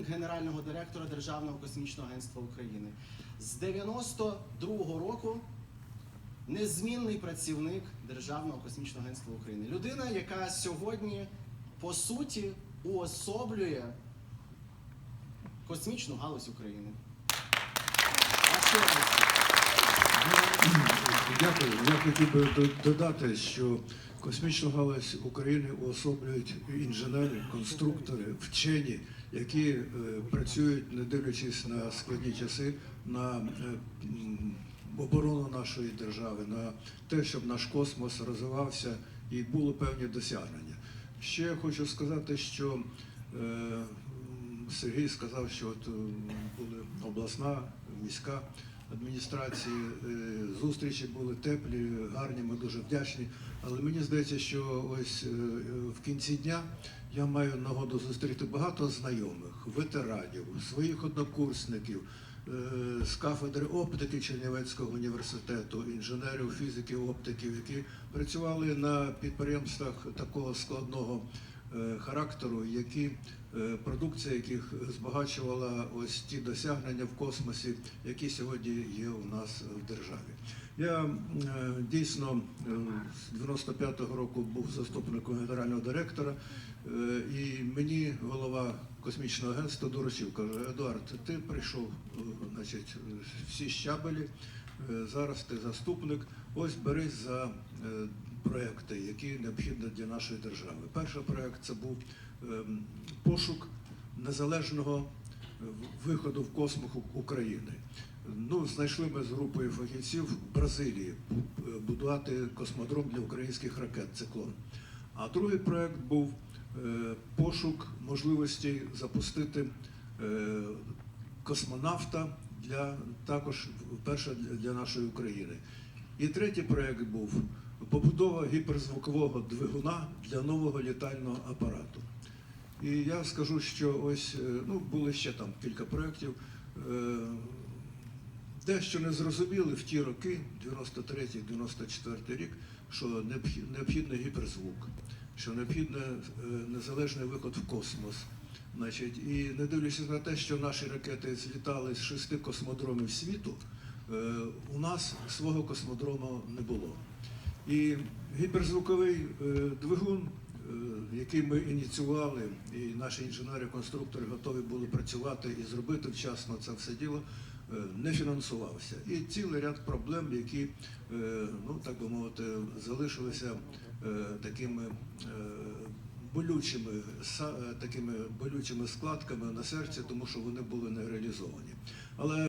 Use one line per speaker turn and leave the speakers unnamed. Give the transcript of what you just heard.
генерального директора Державного космічного агентства України. З 92-го року незмінний працівник Державного космічного агентства України. Людина, яка сьогодні по суті уособлює космічну галузь України.
Дякую. Я хотів би додати, що космічну галузь України уособлюють інженери, конструктори, вчені, які е, працюють, не дивлячись на складні часи, на е, оборону нашої держави, на те, щоб наш космос розвивався і були певні досягнення. Ще я хочу сказати, що е, Сергій сказав, що от е, були обласна, міська адміністрації, е, зустрічі були теплі, гарні, ми дуже вдячні. Але мені здається, що ось е, в кінці дня я маю нагоду зустріти багато знайомих, ветеранів, своїх однокурсників е, з кафедри оптики Чернівецького університету, інженерів, фізиків, оптиків, які працювали на підприємствах такого складного характеру, які продукція яких збагачувала ось ті досягнення в космосі, які сьогодні є у нас в державі. Я е, дійсно е, з 95-го року був заступником генерального директора, е, і мені голова космічного агентства доручив, каже, Едуард, ти прийшов е, значить, всі щабелі, е, зараз ти заступник, ось берись за е, проекти, які необхідні для нашої держави. Перший проект це був ем, пошук незалежного е, виходу в космос України. Ну, знайшли ми з групою фахівців в Бразилії е, будувати космодром для українських ракет циклон. А другий проект був е, пошук можливості запустити космонавта для також для- для нашої України. І третій проект був побудова гіперзвукового двигуна для нового літального апарату. І я скажу, що ось е, ну, були ще там кілька проєктів. Е, Дещо не зрозуміли в ті роки, 93-94 рік, що необхідний гіперзвук, що необхідний е, незалежний виход в космос. Значить, і не дивлячись на те, що наші ракети злітали з шести космодромів світу, у нас свого космодрому не було. І гіперзвуковий двигун, який ми ініціювали, і наші інженери-конструктори готові були працювати і зробити вчасно це все діло, е, не фінансувався. І цілий ряд проблем, які, е, ну так би мовити, залишилися е, такими. е, Болючими е, такими болючими складками на серці, тому що вони були не реалізовані. Але